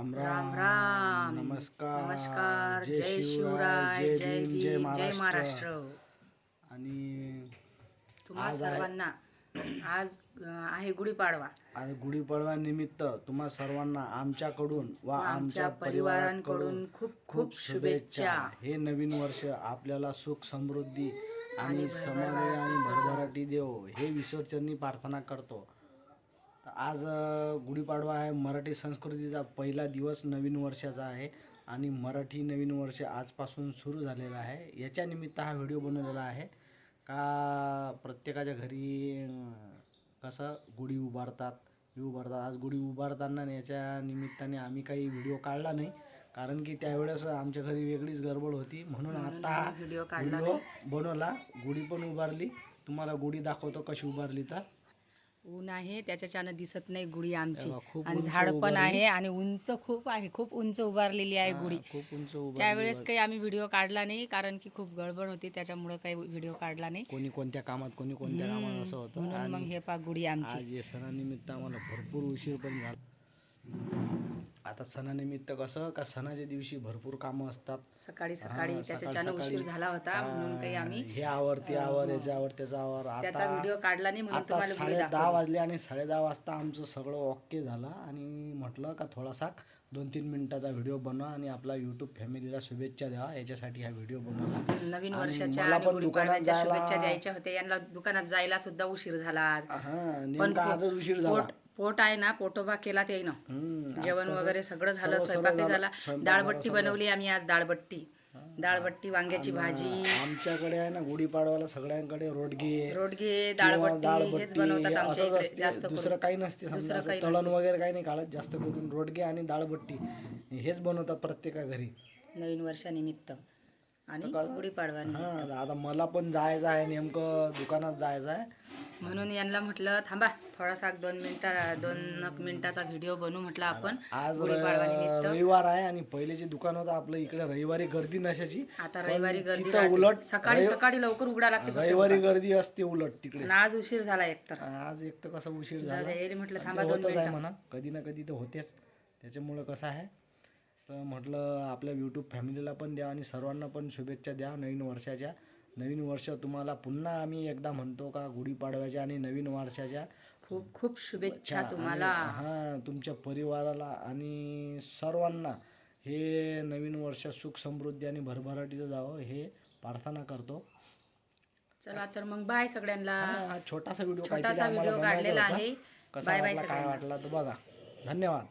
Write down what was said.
राम राम राम. नमस्कार. नमस्कार. जय शिवराय जय भीम जय महाराष्ट्र. आणि तुम्हा आज आहे- सर्वांना आज अं, आहे गुढीपाडवा. आज गुढीपाडवा निमित्त तुम्हा सर्वांना आमच्याकडून व आमच्या परिवारांकडून खूप खूप शुभेच्छा. हे नवीन वर्ष आपल्याला सुख समृद्धी आणि समाधान आणि भरभराटी देव. हे विश्वचरणी प्रार्थना करतो. आज गुढीपाडवा आहे. मराठी संस्कृतीचा पहिला दिवस नवीन वर्षाचा आहे आणि मराठी नवीन वर्ष आजपासून सुरू झालेलं आहे. याच्या निमित्त हा व्हिडिओ बनवलेला आहे. का प्रत्येकाच्या घरी कसं गुढी उभारतात हे उभारतात. आज गुढी उभारताना याच्या निमित्ताने आम्ही काही व्हिडिओ काढला नाही. कारण की त्यावेळेस आमच्या घरी वेगळीच गडबड होती. म्हणून आता हा व्हिडिओ काढला बनवला. गुढी पण उभारली. तुम्हाला गुढी दाखवतो कशी उभारली तर. ऊन आहे त्याच्याच्यानं दिसत नाही गुढी आमची. आणि झाड पण. आहे. आणि उंच खूप आहे खूप उंच उभारलेली आहे गुढी. खूप उंच त्यावेळेस काही आम्ही व्हिडिओ काढला नाही कारण की खूप गडबड होती त्याच्यामुळे काही व्हिडिओ काढला नाही. कोणी कोणत्या कामात कोणी कोणत्या कामात असं होतं. म्हणून मग हे पा गुढी आमची. आज या सणानिमित्त आम्हाला भरपूर उशीर पण झाला. आता सणानिमित्त कसं का सणाच्या दिवशी भरपूर कामं असतात. सकाळी सकाळी हा, उशीर झाला होता म्हणून काही आम्ही हे आवर ते आवर याच्या आवर. त्याचा आवर त्याचा आता व्हिडिओ काढला नाही म्हणून आता तुम्हाला गुढी साडे दहा दाखवली. वाजले आणि साडे दहा वाजता आमचं सगळं ओके झालं. आणि म्हटलं का थोडासा दोन तीन मिनिटाचा व्हिडिओ बनवा आणि आपला यूट्यूब फॅमिलीला शुभेच्छा द्यावा याच्यासाठी हा व्हिडिओ बनवला. नवीन आणि वर्षाच्या मला आणि पण दुकानात गुढीपाडव्याच्या जायला- शुभेच्छा द्यायच्या होत्या. यांना दुकानात जायला सुद्धा उशीर झाला आज. हा नेमका आजच उशीर झाला. पोट पोट आहे ना पोटोबा केला ते ना जेवण वगैरे सगळं झालं स्वयंपाकी झालं. डाळबट्टी बनवली आम्ही आज डाळबट्टी डाळबट्टी वांग्याची भाजी. आमच्याकडे आहे ना गुढीपाडवाला सगळ्यांकडे रोडगे रोडगे डाळबट्टी हेच बनवतात आमच्या असंच इकडे असते. जास्त दुसरं काही नसते दुसरं काही तळण वगैरे काही नाही काढत जास्त करून रोडगे आणि दाळबट्टी हेच बनवतात प्रत्येका घरी. नवीन वर्षानिमित्त. आणि गुढीपाडवा आता मला पण जायचं आहे नेमकं दुकानात जायचं आहे. म्हणून यांना म्हटलं थांबा थोडासा दोन मिनिटा दोन एक मिनिटाचा व्हिडिओ बनवू म्हटलं आपण आज रविवार आहे आणि पहिले जे दुकान होतं आपलं इकडे रविवारी गर्दी नशाची आता रविवारी गर्दी तिथं राहते. उलट सकाळी सकाळी लवकर उघडा लागते रविवारी गर्दी असते उलट तिकडे. आज उशीर झाला एकतर आज एक तर कसं उशीर झाला. झालं, यायले म्हटलं थांबा दोन होतच आहे मिनिटं. म्हणा. कधी ना कधी तर होतेच. त्याच्यामुळं कसं आहे तर म्हटलं आपल्या यूट्यूब फॅमिलीला पण द्या आणि सर्वांना पण शुभेच्छा द्या नवीन वर्षाच्या. नवीन वर्ष तुम्हाला पुन्हा आम्ही एकदा म्हणतो का गुढीपाडव्याच्या आणि नवीन वर्षाच्या? खूप खूप शुभेच्छा तुम्हाला. हा तुमच्या परिवाराला आणि सर्वांना हे नवीन वर्ष सुख समृद्धी आणि भरभराटीचं जावं हे प्रार्थना करतो. चला तर मग बाय सगळ्यांना. हा छोटासा व्हिडिओ छोटासा व्हिडिओ काढलेला आहे. कसा बाय काय वाटला तर बघा. धन्यवाद.